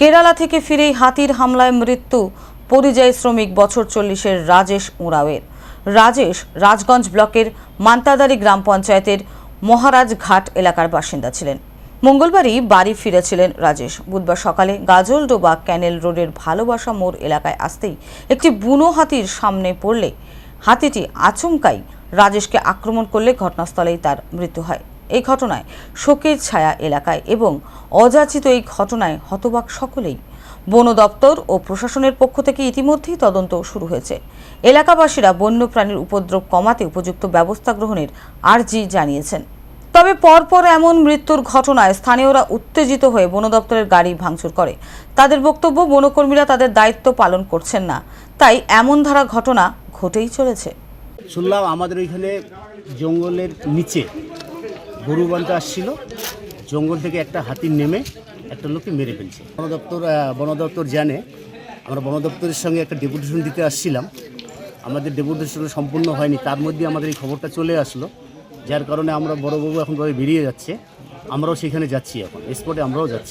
কেরালা থেকে ফিরেই হাতির হামলায় মৃত্যু পরিযায়ী শ্রমিক বছর চল্লিশের রাজেশ উঁরাওয়ের রাজেশ রাজগঞ্জ ব্লকের মান্তাদারি গ্রাম পঞ্চায়েতের মহারাজ ঘাট এলাকার বাসিন্দা ছিলেন। মঙ্গলবারই বাড়ি ফিরেছিলেন রাজেশ। বুধবার সকালে গাজলডোবা ক্যানেল রোডের ভালোবাসা মোড় এলাকায় আসতেই একটি বুনো হাতির সামনে পড়লে হাতিটি আচমকাই রাজেশকে আক্রমণ করলে ঘটনাস্থলেই তার মৃত্যু হয়। এই ঘটনায় শোকের ছায়া এলাকায় এবং অযাচিত এই ঘটনায় হতবাক সকলেই। বন দপ্তর ও প্রশাসনের পক্ষ থেকে ইতিমধ্যেই তদন্ত শুরু হয়েছে। এলাকাবাসীরা বন্যপ্রাণীর উপদ্রব কমাতে উপযুক্ত ব্যবস্থা গ্রহণের আর্জি জানিয়েছেন। তবে পরপর এমন মৃত্যুর ঘটনায় স্থানীয়রা উত্তেজিত হয়ে বন দপ্তরের গাড়ি ভাঙচুর করে। তাদের বক্তব্য, বনকর্মীরা তাদের দায়িত্ব পালন করছেন না। তাই এমন ধারা ঘটনা ঘটেই চলেছে। শুনলাম আমাদের ওইখানে জঙ্গলের নিচে গরু বানতে আসছিল, জঙ্গল থেকে একটা হাতির নেমে একটা লোককে মেরে ফেলছে। বন দপ্তর বন দপ্তর জানে, আমরা বন দপ্তরের সঙ্গে একটা ডেপুটেশন দিতে আসছিলাম। আমাদের ডেপুটেশন সম্পূর্ণ হয়নি, তার মধ্যে আমাদের এই খবরটা চলে আসলো, যার কারণে আমরা বড়বাবু এখন ভাবে বেরিয়ে যাচ্ছে। আমরাও সেখানে যাচ্ছি এখন স্পটে আমরাও যাচ্ছি।